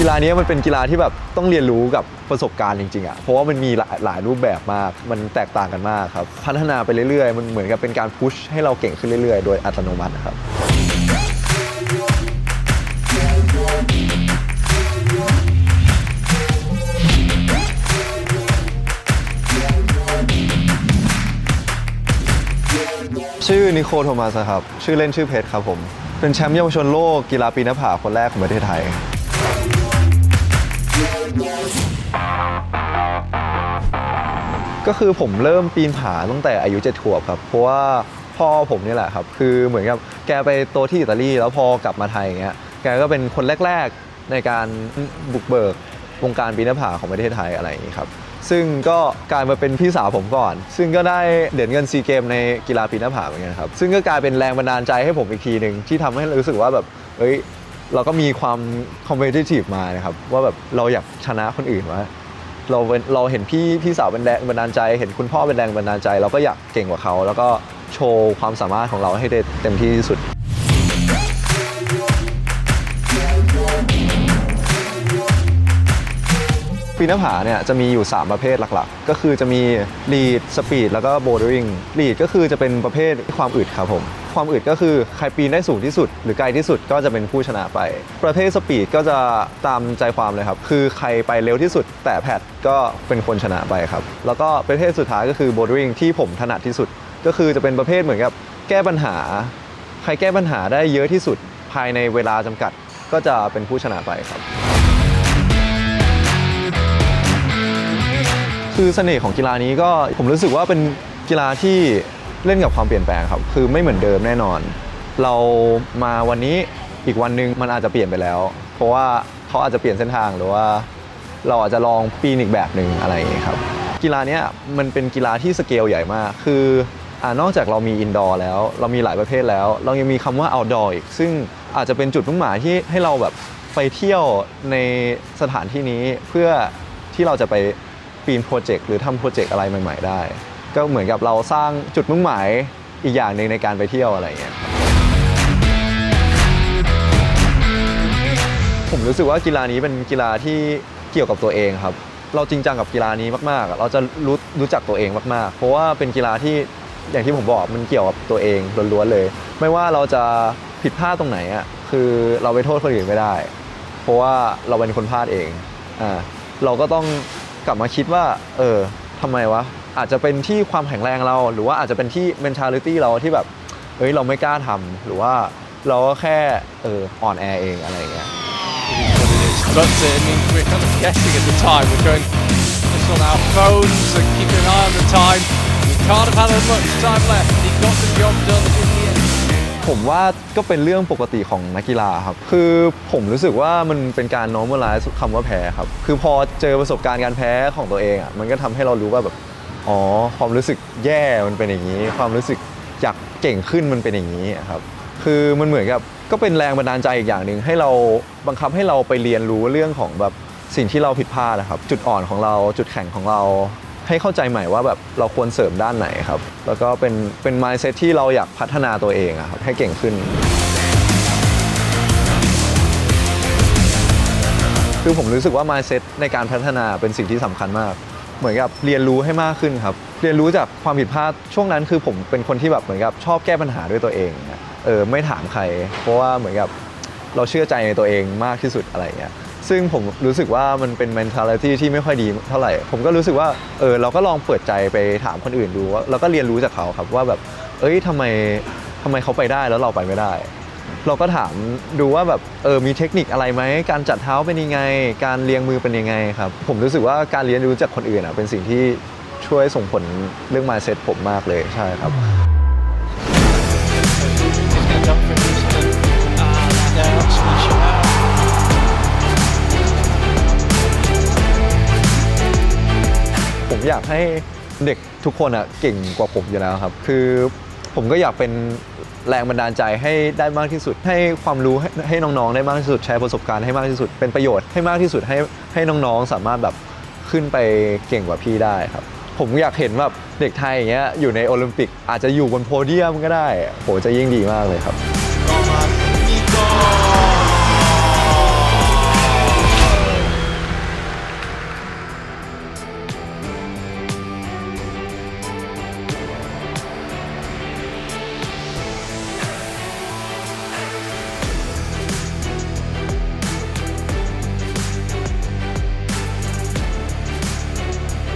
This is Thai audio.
กีฬานี้มันเป็นกีฬาที่แบบต้องเรียนรู้กับประสบการณ์จริงๆอะเพราะว่ามันมีหลายหลายรูปแบบมากมันแตกต่างกันมากครับพัฒนาไปเรื่อยๆ มันเหมือนกับเป็นการพุชให้เราเก่งขึ้นเรื่อยๆ โดยอัตโนมัติครับชื่อนิโคลโทมัสครับ ชื่อเล่นชื่อเพชรครับผม เป็นแชมป์เยาวชนโลกกีฬาปีนหน้าผาคนแรกของประเทศไทย ก็คือผมเริ่มปีนผาตั้งแต่อายุ7ขวบครับ เพราะว่าพ่อผมนี่แหละครับ คือเหมือนกับแกไปโตที่อิตาลีแล้วพอกลับมาไทยอย่างเงี้ยแกก็เป็นคนแรก ๆในการบุกเบิกวงการปีนหน้าผาของประเทศไทยอะไรอย่างนี้ครับซึ่งก็กลายมาเป็นพี่สาวผมก่อน ซึ่งก็ได้เหรียญเงินซีเกมในกีฬาปีนหน้าผาเหมือนกันครับ ซึ่งก็กลายเป็นแรงบันดาลใจให้ผมอีกทีหนึ่งที่ทำให้รู้สึกว่าแบบเอ้ย เราก็มีความ competitive มานะครับว่าแบบเราอยากชนะคนอื่นว่าเราเป็นเราเห็นพี่พี่สาวเป็นแรงบันดาลใจ เห็นคุณพ่อเป็นแรงบันดาลใจ เราก็อยากเก่งกว่าเขา แล้วก็โชว์ความสามารถของเราให้ได้เต็มที่ที่สุด ปีนหน้าผาเนี่ยจะมีอยู่ 3 ประเภทหลักๆ ก็คือจะมีลีดสปีดแล้วก็โบ l ด e ริงลีดก็คือจะเป็นประเภทความอึดครับผม ความอึดก็คือใครปีนได้สูงที่สุด หรือไกลที่สุดก็จะเป็นผู้ชนะไป ประเภทสปีดก็จะตามใจความเลยครับ คือใครไปเร็วที่สุด แต่แพทก็เป็นคนชนะไปครับ แล้วก็ประเภทสุดท้ายก็คือโบดริงที่ผมถนัดที่สุด ก็คือจะเป็นประเภทเหมือนกับแก้ปัญหา ใครแก้ปัญหาได้เยอะที่สุดภายในเวลาจำกัด ก็จะเป็นผู้ชนะไปครับ คือเสน่ห์ของกีฬานี้ก็ผมรู้สึกว่าเป็นกีฬาที่ เล่นกับความเปลี่ยนแปลงครับ คือไม่เหมือนเดิมแน่นอน เรามาวันนี้อีกวันหนึ่งมันอาจจะเปลี่ยนไปแล้ว เพราะว่าเขาอาจจะเปลี่ยนเส้นทางหรือว่า เราอาจจะลองปีนอีกแบบหนึ่งอะไรอย่างนี้ครับกีฬาเนี้ยมันเป็นกีฬาที่สเกลใหญ่มาก คืออนอกจากเรามีอินดอร์แล้ว เรามีหลายประเภทแล้ว เรายังมีคำว่าเอาดอร์อีก ซึ่งอาจจะเป็นจุดมุ่งหมายที่ให้เราแบบไปเที่ยวในสถานที่นี้เพื่อที่เราจะไปปีนโปรเจกต์หรือทำโปรเจกต์อะไรใหม่ ๆ ได้ ก็เหมือนกับเราสร้างจุดมุ่งหมายอีกอย่างหนึ่งในการไปเที่ยวอะไรอย่างเงี้ยผมรู้สึกว่ากีฬานี้เป็นกีฬาที่เกี่ยวกับตัวเองครับ เราจริงจังกับกีฬานี้มากๆ เราจะรู้รู้จักตัวเองมากๆ เพราะว่าเป็นกีฬาที่อย่างที่ผมบอกมันเกี่ยวกับตัวเองล้วนๆเลย ไม่ว่าเราจะผิดพลาดตรงไหนอะคือเราไปโทษคนอื่นไม่ได้ เพราะว่าเราเป็นคนพลาดเองอ่าเราก็ต้องกลับมาคิดว่า เออทำไมวะ อาจจะเป็นที่ความแข็งแรงเรา หรือว่าอาจจะเป็นที่ mentality เราที่แบบเฮ้ยเราไม่กล้าทำหรือว่าเราก็แค่เอออ่อนแอเองอะไรอย่างเงี้ย But uh, I mean, we're kind of guessing at the time. We're going just on our phones and keeping an eye on the time. We can't have had as much time left. He got the job done in the end. ผมว่าก็เป็นเรื่องปกติของนักกีฬาครับ คือผมรู้สึกว่ามันเป็นการ normalize คำว่าแพ้ครับ คือพอเจอประสบการณ์การแพ้ของตัวเองอะ มันก็ทำให้เรารู้ว่าแบบ อ๋อความรู้สึกแย่มันเป็นอย่างนี้ ความรู้สึกอยากเก่งขึ้นมันเป็นอย่างนี้ครับคือมันเหมือนกับก็เป็นแรงบันดาลใจอีกอย่างหนึ่งให้เราบังคับให้เราไปเรียนรู้เรื่องของแบบสิ่งที่เราผิดพลาดนะครับ จุดอ่อนของเราจุดแข็งของเรา ให้เข้าใจใหม่ว่าแบบเราควรเสริมด้านไหนครับ แล้วก็เป็นเป็น mindset ที่เราอยากพัฒนาตัวเองครับให้เก่งขึ้น คือผมรู้สึกว่า mindset ในการพัฒนาเป็นสิ่งที่สำคัญมาก เหมือนกับเรียนรู้ให้มากขึ้นครับ เรียนรู้จากความผิดพลาดช่วงนั้นคือผมเป็นคนที่แบบเหมือนกับชอบแก้ปัญหาด้วยตัวเองเออไม่ถามใคร เพราะว่าเหมือนกับเราเชื่อใจในตัวเองมากที่สุดอะไรเงี้ยซึ่งผมรู้สึกว่ามันเป็น mentality ที่ไม่ค่อยดีเท่าไหร่ ผมก็รู้สึกว่าเออเราก็ลองเปิดใจไปถามคนอื่นดูว่าแล้วก็เรียนรู้จากเขาครับว่าแบบเอ้ยทำไมทำไมเขาไปได้แล้วเราไปไม่ได้ เราก็ถามดูว่าแบบเออมีเทคนิคอะไรไหมการจัดเท้าเป็นยังไง การเรียงมือเป็นยังไงครับ ผมรู้สึกว่าการเรียนรู้จากคนอื่นอะเป็นสิ่งที่ช่วยส่งผลเรื่อง mindset ผมมากเลยใช่ครับ ผมอยากให้เด็กทุกคนอะเก่งกว่าผมอยู่แล้วครับ คือ ผมก็อยากเป็นแรงบันดาลใจให้ได้มากที่สุด ให้ความรู้ให้ให้น้องๆได้มากที่สุดแชร์ประสบการณ์ให้มากที่สุด เป็นประโยชน์ให้มากที่สุดให้ให้น้องๆสามารถแบบขึ้นไปเก่งกว่าพี่ได้ครับ ผมอยากเห็นแบบเด็กไทยอย่างเงี้ยอยู่ในโอลิมปิกอาจจะอยู่บนโพเดียมก็ได้โหจะยิ่งดีมากเลยครับ